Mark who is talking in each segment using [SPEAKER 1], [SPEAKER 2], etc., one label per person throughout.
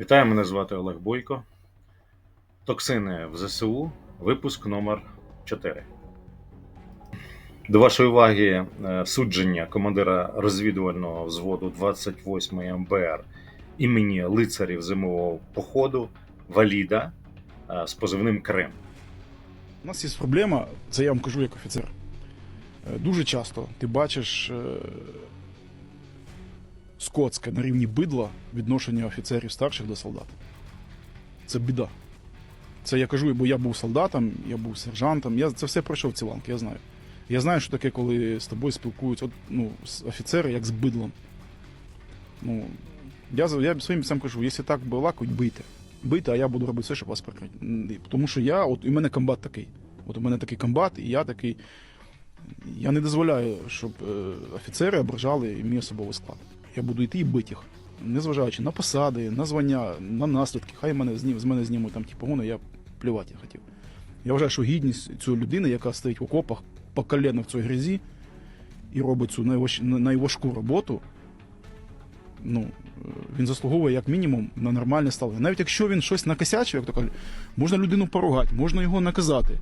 [SPEAKER 1] Вітаю, мене звати Олег Бойко. Токсини в ЗСУ, випуск номер 4. До вашої уваги е, судження командира розвідувального взводу 28 МБР імені лицарів зимового походу Валіда е, з позивним Крим.
[SPEAKER 2] У нас є проблема, це я вам кажу як офіцер. Е, Дуже часто ти бачиш скотське на рівні бидла відношення офіцерів старших до солдат. Це біда. Це я кажу, бо я був солдатом, я був сержантом, я це все пройшов ці ланки, я знаю. Я знаю, що таке, коли з тобою спілкуються от, ну, офіцери як з бидлом. Ну, я, я своїм бійцям кажу, якщо так балакають, бийте. Бийте, а я буду робити все, щоб вас прикрити. Тому що я, от у мене комбат такий. От у мене такий комбат, і я такий. Я не дозволяю, щоб е, офіцери ображали мій особовий склад. Я буду йти і бити їх. Незважаючи на посади, на звання, на наслідки. Хай мене з мене знімуть там ті погони, я плювати хотів. Я вважаю, що гідність цієї людини, яка стоїть в окопах по колено в цій грязі і робить цю найваж... найважку роботу, ну, він заслуговує як мінімум на нормальне ставлення. Навіть якщо він щось накосячив, як то кажуть, можна людину поругати, можна його наказати.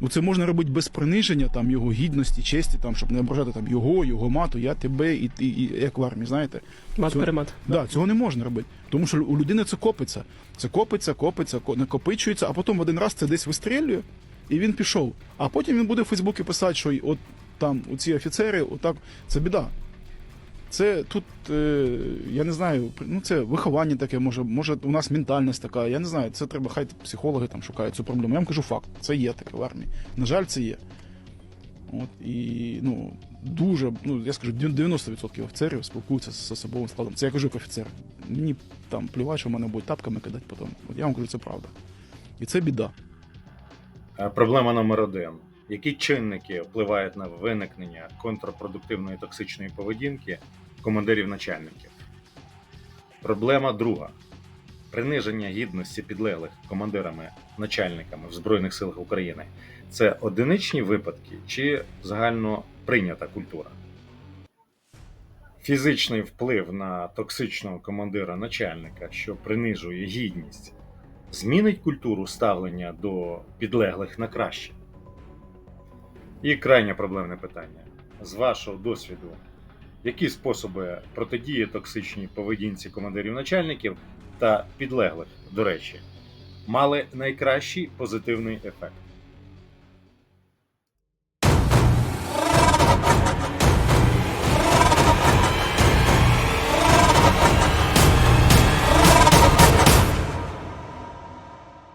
[SPEAKER 2] Ну, це можна робити без приниження там, його гідності, честі, там, щоб не ображати там, його, його мату, я тебе і, і, і як в армії, знаєте.
[SPEAKER 3] Мат
[SPEAKER 2] Цього-
[SPEAKER 3] перемат.
[SPEAKER 2] Да, цього не можна робити. Тому що у людини це копиться. Це копиться, копиться, ко- накопичується, а потім в один раз це десь вистрілює, і він пішов. А потім він буде в Фейсбуці писати, що от там у ці офіцери, отак, це біда. Це тут, е, я не знаю, ну це виховання таке, може, може у нас ментальність така, я не знаю, це треба, хай психологи там шукають цю проблему. Я вам кажу факт, це є таке в армії. На жаль, це є. От, і ну, дуже, ну я скажу, 90% офіцерів спілкуються з особовим складом. Це я кажу як офіцер. Мені там плювати, що в мене будуть тапками кидати потім. От я вам кажу, це правда. І це біда.
[SPEAKER 1] Е, Проблема номер один. Які чинники впливають на виникнення контрпродуктивної токсичної поведінки командирів начальників? Проблема друга. Приниження гідності підлеглих командирами начальниками в Збройних силах України це одиничні випадки чи загально прийнята культура? Фізичний вплив на токсичного командира начальника, що принижує гідність, змінить культуру ставлення до підлеглих на краще? І крайнє проблемне питання. З вашого досвіду, які способи протидії токсичній поведінці командирів начальників та підлеглих, до речі, мали найкращий позитивний ефект?